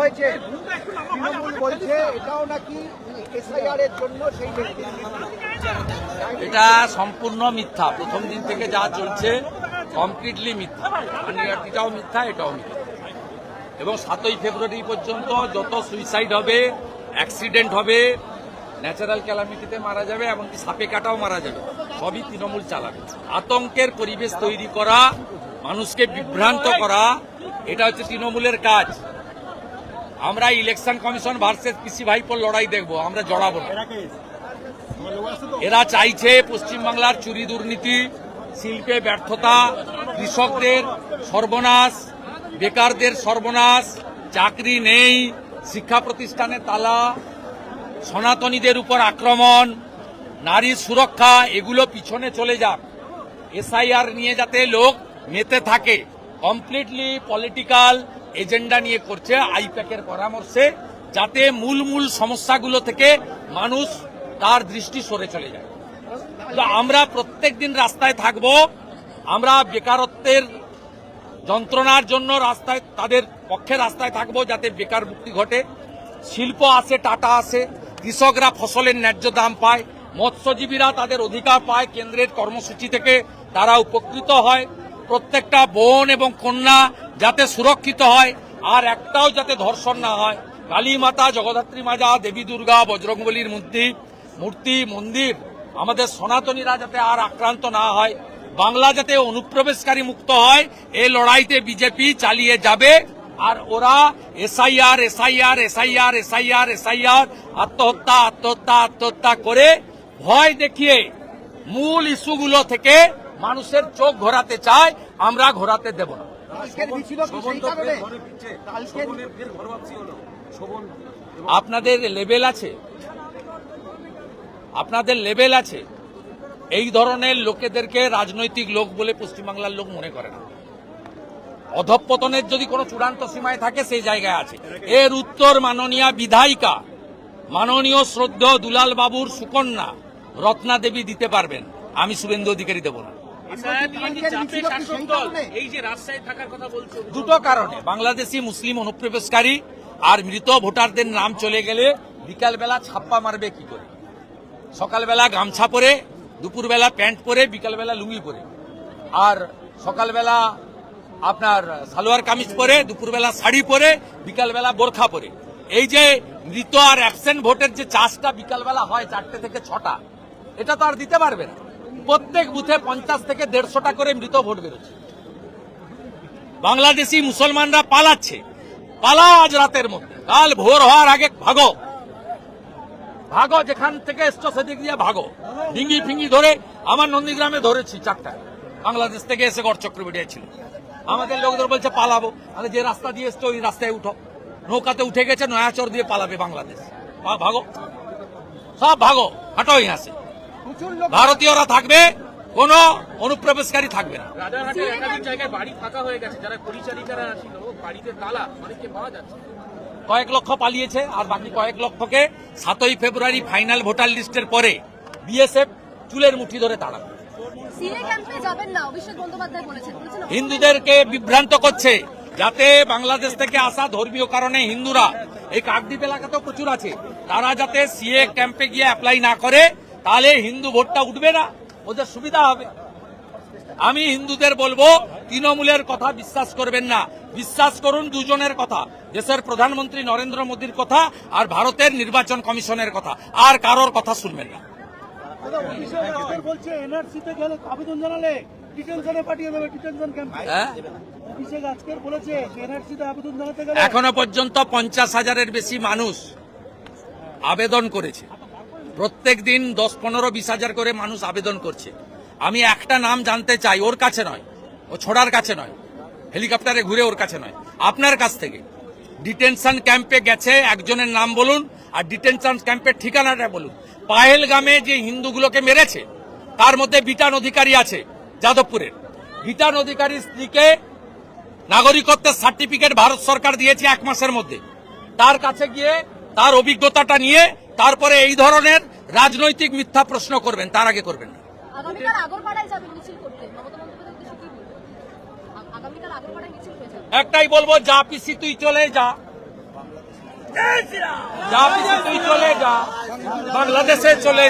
হয়েছে। তৃণমূল বলছে, এটাও নাকি এসআইআর এর জন্য সেই ব্যক্তি এটা সম্পূর্ণ মিথ্যা। প্রথম দিন থেকে যা চলছে কমপ্লিটলি মিথ্যা। এটাও মিথ্যা এটাও মিথ্যা। এবং সাতই ফেব্রুয়ারি পর্যন্ত যত সুইসাইড হবে অ্যাক্সিডেন্ট হবে ন্যাচারাল ক্যালামিটিতে মারা যাবে, এমনকি সাপে কাটাও মারা যাবে, সবই তৃণমূল চালাবে। আতঙ্কের পরিবেশ তৈরি করা, মানুষকে বিভ্রান্ত করা, এটা হচ্ছে তৃণমূলের কাজ। আমরা ইলেকশন কমিশন ভার্সেস পিসি ভাইপোর লড়াই দেখব আমরা জড়াবো না। এরা চাইছে পশ্চিমবাংলার চুরি দুর্নীতি শিল্পে ব্যর্থতা কৃষকদের সর্বনাশ বেকারদের সর্বনাশ চাকরি নেই শিক্ষা প্রতিষ্ঠানে তালা সনাতনীদের উপর আক্রমণ নারীর সুরক্ষা এগুলো পিছনে চলে যাক। এসআইআর নিয়ে যাতে লোক মেতে থাকে। কমপ্লিটলি পলিটিক্যাল এজেন্ডা নিয়ে করছে আইপ্যাকের পরামর্শে যাতে মূল মূল সমস্যাগুলো থেকে মানুষ তার দৃষ্টি সরে চলে যায়। তো আমরা প্রত্যেক দিন রাস্তায় থাকব, আমরা বেকারত্বের যন্ত্রণার জন্য রাস্তায়, তাদের পক্ষে রাস্তায় থাকব যাতে বেকার মুক্তি ঘটে। শিল্প আসে টাটা আসে কৃষকরা ফসলের ন্যায্য দাম পায়, মৎস্যজীবীরা তাদের অধিকার পায়, কেন্দ্রের কর্মসূচি থেকে তারা উপকৃত হয়। প্রত্যেকটা বোন এবং কন্যা যাতে সুরক্ষিত হয়, আর একটাও যাতে ধর্ষণ না হয়। কালী মাতা জগদ্ধাত্রী মাজা দেবী দুর্গা, বজরংবলীর মূর্তি মূর্তি, মন্দির আমাদের সনাতনীরা যাতে আর আক্রান্ত না হয়, বাংলা যাতে অনুপ্রবেশকারী মুক্ত হয় এই লড়াইতে বিজেপি চালিয়ে যাবে, আর ওরা SIR SIR SIR SIR SIR, আত্মহত্যা আত্মহত্যা আত্মহত্যা করে ভয় দেখিয়ে মূল ইস্যুগুলো থেকে মানুষের চোখ ঘোরাতে চায় আমরা ঘোরাতে দেব না। আপনাদের লেভেল আছে? আপনাদের লেভেল আছে? এই ধরনের লোকেদেরকে রাজনৈতিক লোক বলে পশ্চিমবাংলার লোক মনে করে না। অধঃপতনের যদি কোনো চূড়ান্ত সীমায় থাকে সেই জায়গায় আছে। এর উত্তর মাননীয় বিধায়িকা মাননীয় শ্রদ্ধ দুলাল বাবুর সুকন্যা রত্না দেবী দিতে পারবেন। আমি শুভেন্দু অধিকারী দেব না। কারণে? দুটো কারণে। বাংলাদেশি মুসলিম অনুপ্রবেশকারী আর মৃত ভোটারদের নাম চলে গেলে বিকালবেলা ছাপ্পা মারবে কি করে? সকালবেলা গামছা পরে দুপুরবেলা প্যান্ট পরে বিকালবেলা লুঙ্গি পরে। আর সকালবেলা আপনার সালোয়ার কামিজ পরে দুপুরবেলা শাড়ি পরে বিকালবেলা বোরখা পরে। এই যে মৃত আর অ্যাবসেন্ট ভোটের যে চাষটা বিকালবেলা হয় চারটে থেকে ছটা এটা তো আর দিতে পারবে না। প্রত্যেক বুথে পঞ্চাশ থেকে দেড়শোটা করে মৃত ভোট বেরোচ্ছে। বাংলাদেশি মুসলমানরা পালাচ্ছে। পালাও আজ রাতের মধ্যে। কাল ভোর হওয়ার আগে ভাগো। ভাগো, যেখান থেকে এসছো সেদিক দিয়ে ভাগো। ডিঙ্গি ফিঙ্গি ধরে আমার নন্দীগ্রামে ধরেছি চারটা। বাংলাদেশ থেকে এসে গড় চক্রবর্তী ছিল। আমাদের লোকদের বলছে, পালাবো। আরে যে রাস্তা দিয়ে এসছো, ওই রাস্তায় উঠো। নৌকাতে উঠে গেছে, নয়াচর দিয়ে পালাবে বাংলাদেশ। ভাগো। সব ভাগো। হাঁটো লোক ভারতীয়রা থাকবে কোনো অনুপ্রবেশকারী থাকবে না। রাজারহাটে একাধিক জায়গায় বাড়ি ফাঁকা হয়ে গেছে। যারা পরিচারিকারা ছিল বাড়িতে তালা অনেককে পাওয়া যাচ্ছে। না। কয়েক লক্ষ পালিয়েছে আর বাকি কয়েক লক্ষকে সাতই ফেব্রুয়ারি ফাইনাল ভোটার লিস্টের পরে বিএসএফ চুলের মুঠি ধরে তাড়াবে। সিএ ক্যাম্পে যাবেন না অভিষেক বন্দ্যোপাধ্যায় বলেছেন। বলেছেন হিন্দুদেরকে বিভ্রান্ত করছে যাতে বাংলাদেশ থেকে আসা ধর্মীয় কারণে হিন্দুরা। এই কাকদ্বীপ এলাকাতেও প্রচুর আছে। তারা যাতে সিএ ক্যাম্পে গিয়ে অ্যাপ্লাই না করে তাহলে হিন্দু ভোটটা উঠবে না ওদের সুবিধা হবে। আমি হিন্দুদের বলব তৃণমূলের কথা বিশ্বাস করবেন না। বিশ্বাস করুন দুজনের কথা দেশের প্রধানমন্ত্রী নরেন্দ্র মোদীর কথা আর ভারতের নির্বাচন কমিশনের কথা আর কারোর কথা শুনবেন না। বলছে এনআরসিতে গেলে আবেদন জানালে হ্যাঁ? এখনও পর্যন্ত পঞ্চাশ হাজারের বেশি মানুষ আবেদন করেছে। প্রত্যেক দিন দশ, পনেরো, বিশ হাজার করে মানুষ আবেদন করছে। আমি একটা নাম জানতে চাই, ওর কাছে নয়। ও ছোড়ার কাছে নয়। হেলিকপ্টারে ঘুরে ওর কাছে নয়। আপনার কাছ থেকে। ডিটেনশন ক্যাম্পে গেছে, একজনের নাম বলুন, আর ডিটেনশন ক্যাম্পের ঠিকানাটা বলুন। পাহেলগামে যে হিন্দুগুলোকে মেরেছে, তার মধ্যে বিটান অধিকারী আছে, যাদবপুরের। বিটান অধিকারীর স্ত্রীকে নাগরিকত্বের সার্টিফিকেট ভারত সরকার দিয়েছে এক মাসের মধ্যে। তার কাছে গিয়ে তার অভিজ্ঞতাটা নিয়ে, তারপরে এই ধরনের রাজনৈতিক মিথ্যা প্রশ্ন করবেন তার আগে করবেন না। একটাই বলব যা পিসি তুই চলে যা। যা পিসি তুই চলে যা। বাংলাদেশে চলে